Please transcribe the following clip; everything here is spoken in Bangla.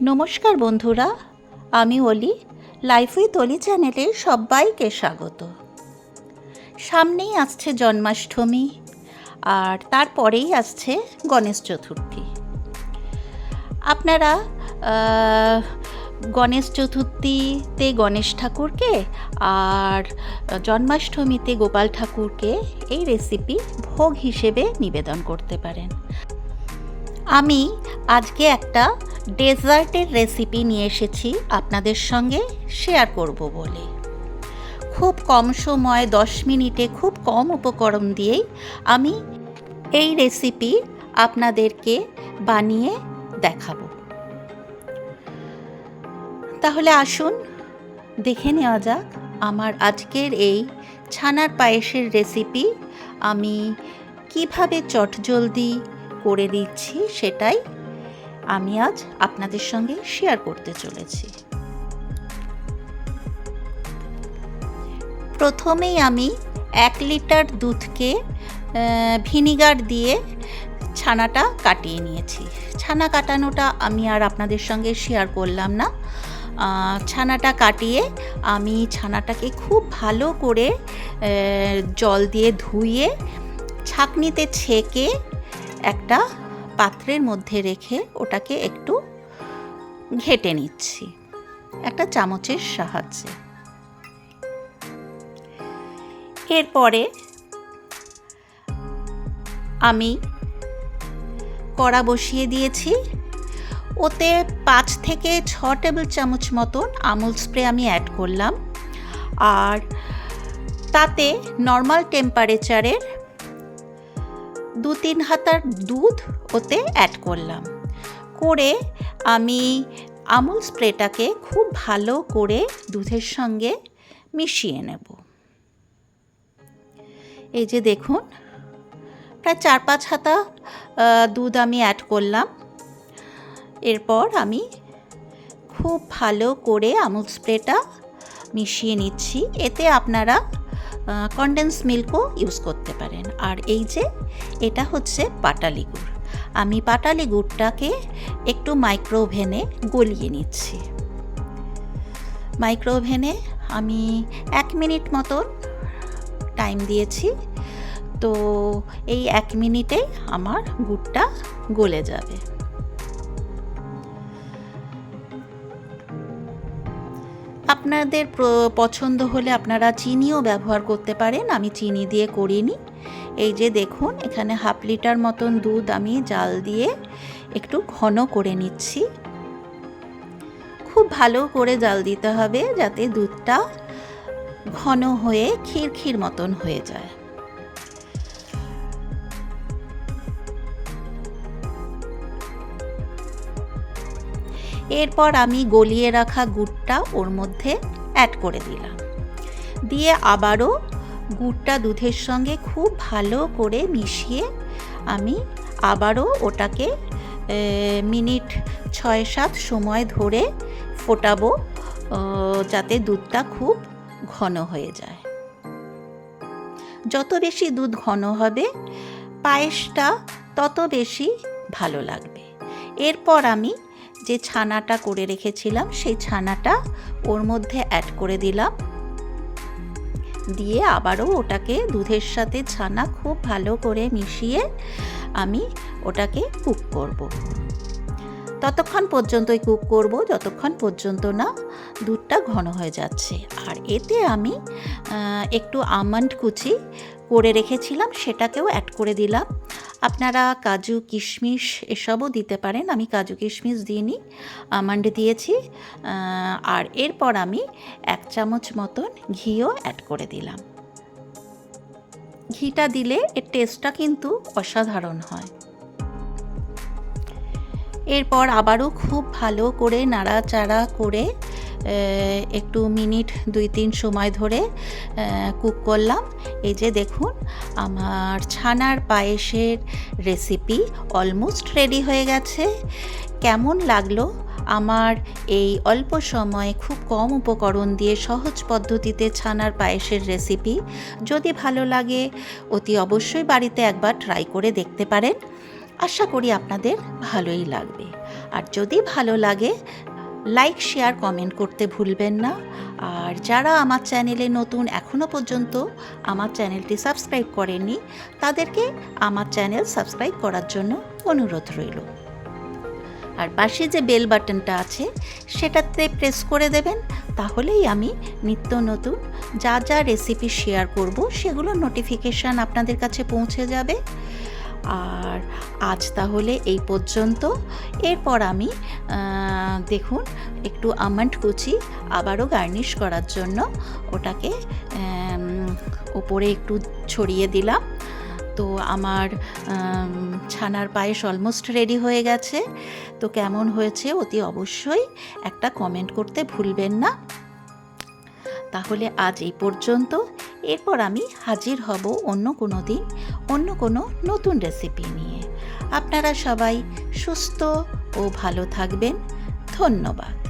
নমস্কার বন্ধুরা, আমি অলি লাইফ উইথ অলি চ্যানেলে সবাইকে স্বাগত। সামনেই আসছে জন্মাষ্টমী, আর তারপরেই আসছে গণেশ চতুর্থী। আপনারা গণেশ চতুর্থীতে গণেশ ঠাকুরকে আর জন্মাষ্টমীতে গোপাল ঠাকুরকে এই রেসিপি ভোগ হিসেবে নিবেদন করতে পারেন। আমি আজকে একটা ডেজার্টের রেসিপি নিয়ে এসেছি আপনাদের সঙ্গে শেয়ার করব বলে। খুব কম সময়, দশ মিনিটে খুব কম উপকরণ দিয়েই আমি এই রেসিপি আপনাদেরকে বানিয়ে দেখাবো। তাহলে আসুন, দেখে নেওয়া যাক আমার আজকের এই ছানার পায়েসের রেসিপি আমি কীভাবে চটজলদি করে দিচ্ছি সেটাই আমি আজ আপনাদের সঙ্গে শেয়ার করতে চলেছি। প্রথমেই আমি এক লিটার দুধকে ভিনিগার দিয়ে ছানাটা কাটিয়ে নিয়েছি। ছানা কাটানোটা আমি আর আপনাদের সঙ্গে শেয়ার করলাম না। ছানাটা কাটিয়ে আমি ছানাটাকে খুব ভালো করে জল দিয়ে ধুয়ে, ছাঁকনিতে ছেঁকে একটা পাত্রের মধ্যে রেখে ওটাকে একটু ঘেটে নিচ্ছি। একটা চামচের সাহায্যে। এরপরে আমি কড়া বসিয়ে দিয়েছি। ওতে পাঁচ থেকে ছ টেবিল চামচ মতন আমুল স্প্রে আমি অ্যাড করলাম। আর তাতে নর্মাল টেম্পারেচারের দু তিন হাতার দুধ ওতে অ্যাড করলাম। করে আমি আমুল স্প্রেটাকে খুব ভালো করে দুধের সঙ্গে মিশিয়ে নেব। এই যে দেখুন, প্রায় চার পাঁচ হাতা দুধ আমি অ্যাড করলাম। এরপর আমি খুব ভালো করে আমুল স্প্রেটা মিশিয়ে নিচ্ছি। এতে আপনারা কন্ডেন্স মিল্কও ইউজ করতে আর এই যে, এটা হচ্ছে পাটালি গুড়। আমি পাটালি গুড়টাকে একটু মাইক্রোভেনে গলিয়ে নিচ্ছি। মাইক্রোভেনে আমি এক মিনিট মতন টাইম দিয়েছি। তো এই এক মিনিটে আমার গুড়টা গলে যাবে। আপনাদের পছন্দ হলে আপনারা চিনিও ব্যবহার করতে পারেন, আমি চিনি দিয়ে করিনি। এই যে দেখুন, এখানে হাফ লিটার মতন দুধ আমি জাল দিয়ে একটু ঘন করে নিচ্ছি। খুব ভালো করে জাল দিতে হবে যাতে দুধটা ঘন হয়ে ক্ষীর ক্ষীর মতন হয়ে যায়। এরপর আমি গলিয়ে রাখা গুড়টা ওর মধ্যে অ্যাড করে দিলাম। দিয়ে আবারও গুড়টা দুধের সঙ্গে খুব ভালো করে মিশিয়ে আমি আবারও ওটাকে মিনিট ছয় সাত সময় ধরে ফোটাবো যাতে দুধটা খুব ঘন হয়ে যায়। যত বেশি দুধ ঘন হবে, পায়েসটা তত বেশি ভালো লাগবে। এরপর আমি যে ছানাটা করে রেখেছিলাম, সেই ছানাটা ওর মধ্যে অ্যাড করে দিলাম দিয়ে আবারও ওটাকে দুধের সাথে ছানা খুব ভালো করে মিশিয়ে আমি ওটাকে কুক করব। ততক্ষণ পর্যন্তই কুক করব, যতক্ষণ পর্যন্ত না দুধটা ঘন হয়ে যাচ্ছে। আর এতে আমি একটু আমন্ড কুচি করে রেখেছিলাম, সেটাকেও অ্যাড করে দিলাম। আপনারা কাজু কিশমিশ এসবও দিতে পারেন, আমি কাজু কিশমিশ দিইনি, আমন্ড দিয়েছি। আর এরপর আমি এক চামচ মতন ঘিও অ্যাড করে দিলাম। ঘিটা দিলে এর টেস্টটা কিন্তু অসাধারণ হয়। এরপর আবারও খুব ভালো করে নাড়াচাড়া করে একটু মিনিট দুই তিন সময় ধরে কুক করলাম। এই যে দেখুন, আমার ছানার পায়েসের রেসিপি অলমোস্ট রেডি হয়ে গেছে। কেমন লাগল আমার এই অল্প সময়ে খুব কম উপকরণ দিয়ে সহজ পদ্ধতিতে ছানার পায়েসের রেসিপি? যদি ভালো লাগে, অতি অবশ্যই বাড়িতে একবার ট্রাই করে দেখতে পারেন। আশা করি আপনাদের ভালোই লাগবে। আর যদি ভালো লাগে লাইক শেয়ার কমেন্ট করতে ভুলবেন না। আর যারা আমার চ্যানেলে নতুন এখনও পর্যন্ত আমার চ্যানেলটি সাবস্ক্রাইব করেননি, তাদেরকে আমার চ্যানেল সাবস্ক্রাইব করার জন্য অনুরোধ রইল। আর পাশে যে বেল বাটনটা আছে, সেটাতে প্রেস করে দেবেন, তাহলেই আমি নিত্য নতুন যা যা রেসিপি শেয়ার করব সেগুলো নোটিফিকেশান আপনাদের কাছে পৌঁছে যাবে। আর আজ তাহলে এই পর্যন্ত। এরপর আমি দেখুন, একটু আমন্ড কুচি আবারও গার্নিশ করার জন্য ওটাকে ওপরে একটু ছড়িয়ে দিলাম। তো আমার ছানার পায়েস অলমোস্ট রেডি হয়ে গেছে। তো কেমন হয়েছে অতি অবশ্যই একটা কমেন্ট করতে ভুলবেন না। তাহলে আজ এই পর্যন্ত। এরপর আমি হাজির হব অন্য কোনো দিন। অন্য কোনো নতুন রেসিপি নিয়ে। আপনারা সবাই সুস্থ ও ভালো থাকবেন। ধন্যবাদ।